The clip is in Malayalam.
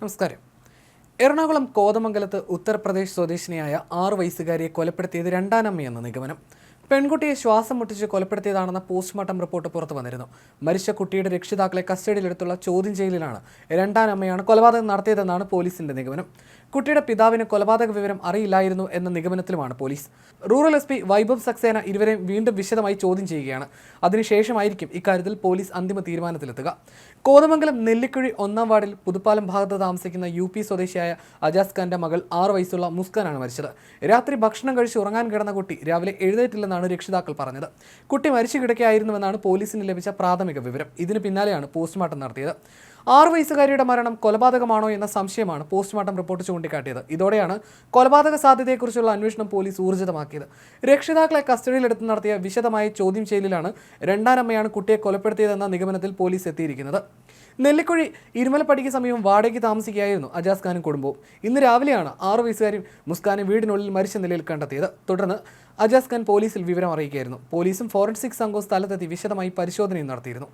നമസ്കാരം. എറണാകുളം കോതമംഗലത്ത് ഉത്തർപ്രദേശ് സ്വദേശിനിയായ ആറ് വയസ്സുകാരിയെ കൊലപ്പെടുത്തിയത് രണ്ടാനമ്മയെന്ന നിഗമനം. പെൺകുട്ടിയെ ശ്വാസം മുട്ടിച്ച് കൊലപ്പെടുത്തിയതാണെന്ന പോസ്റ്റ്മോർട്ടം റിപ്പോർട്ട് പുറത്തു വന്നിരുന്നു. മരിച്ച കുട്ടിയുടെ രക്ഷിതാക്കളെ കസ്റ്റഡിയിലെടുത്തുള്ള ചോദ്യം ചെയ്യലിലാണ് രണ്ടാം അമ്മയാണ് കൊലപാതകം നടത്തിയതെന്നാണ് പോലീസിന്റെ നിഗമനം. കുട്ടിയുടെ പിതാവിന് കൊലപാതക വിവരം അറിയില്ലായിരുന്നു എന്ന നിഗമനത്തിലുമാണ് police. Rural S P Vaibhav Saxena ഇരുവരെയും വീണ്ടും വിശദമായി ചോദ്യം ചെയ്യുകയാണ്. അതിനുശേഷമായിരിക്കും ഇക്കാര്യത്തിൽ പോലീസ് അന്തിമ തീരുമാനത്തിലെത്തുക. കോതമംഗലം നെല്ലിക്കുഴി ഒന്നാം വാർഡിൽ പുതുപ്പാലം ഭാഗത്ത് താമസിക്കുന്ന യു പി സ്വദേശിയായ അജാസ് ഖാന്റെ മകൾ ആറ് വയസ്സുള്ള മുസ്കാനാണ് മരിച്ചത്. രാത്രി ഭക്ഷണം കഴിച്ച് ഉറങ്ങാൻ കിടന്ന കുട്ടി രാവിലെ എഴുന്നേറ്റില്ലെന്നാണ് രക്ഷിതാക്കൾ പറഞ്ഞത്. കുട്ടി മരിച്ചു കിടക്കുകയായിരുന്നുവെന്നാണ് പോലീസിന് ലഭിച്ച പ്രാഥമിക വിവരം. ഇതിന് പിന്നാലെയാണ് പോസ്റ്റ്മോർട്ടം നടത്തിയത്. ആറു വയസ്സുകാരിയുടെ മരണം കൊലപാതകമാണോ എന്ന സംശയമാണ് പോസ്റ്റ്മോർട്ടം റിപ്പോർട്ട് ചൂണ്ടിക്കാട്ടിയത്. ഇതോടെയാണ് കൊലപാതക സാധ്യതയെക്കുറിച്ചുള്ള അന്വേഷണം പോലീസ് ഊർജിതമാക്കിയത്. രക്ഷിതാക്കളെ കസ്റ്റഡിയിലെടുത്ത് നടത്തിയ വിശദമായ ചോദ്യം ചെയ്യലിലാണ് രണ്ടാനമ്മയാണ് കുട്ടിയെ കൊലപ്പെടുത്തിയതെന്ന നിഗമനത്തിൽ പോലീസ് എത്തിയിരിക്കുന്നത്. നെല്ലിക്കുഴി ഇരുമലപ്പടിക്ക് സമീപം വാടകയ്ക്ക് താമസിക്കുകയായിരുന്നു അജാസ് ഖാനും കുടുംബവും. ഇന്ന് രാവിലെയാണ് ആറു വയസ്സുകാരി മുസ്കാനെ വീടിനുള്ളിൽ മരിച്ച നിലയിൽ കണ്ടെത്തിയത്. തുടർന്ന് അജാസ് ഖാൻ പോലീസിൽ വിവരം അറിയിക്കുകയായിരുന്നു. പോലീസും ഫോറൻസിക് സംഘവും സ്ഥലത്തെത്തി വിശദമായി പരിശോധനയും നടത്തിയിരുന്നു.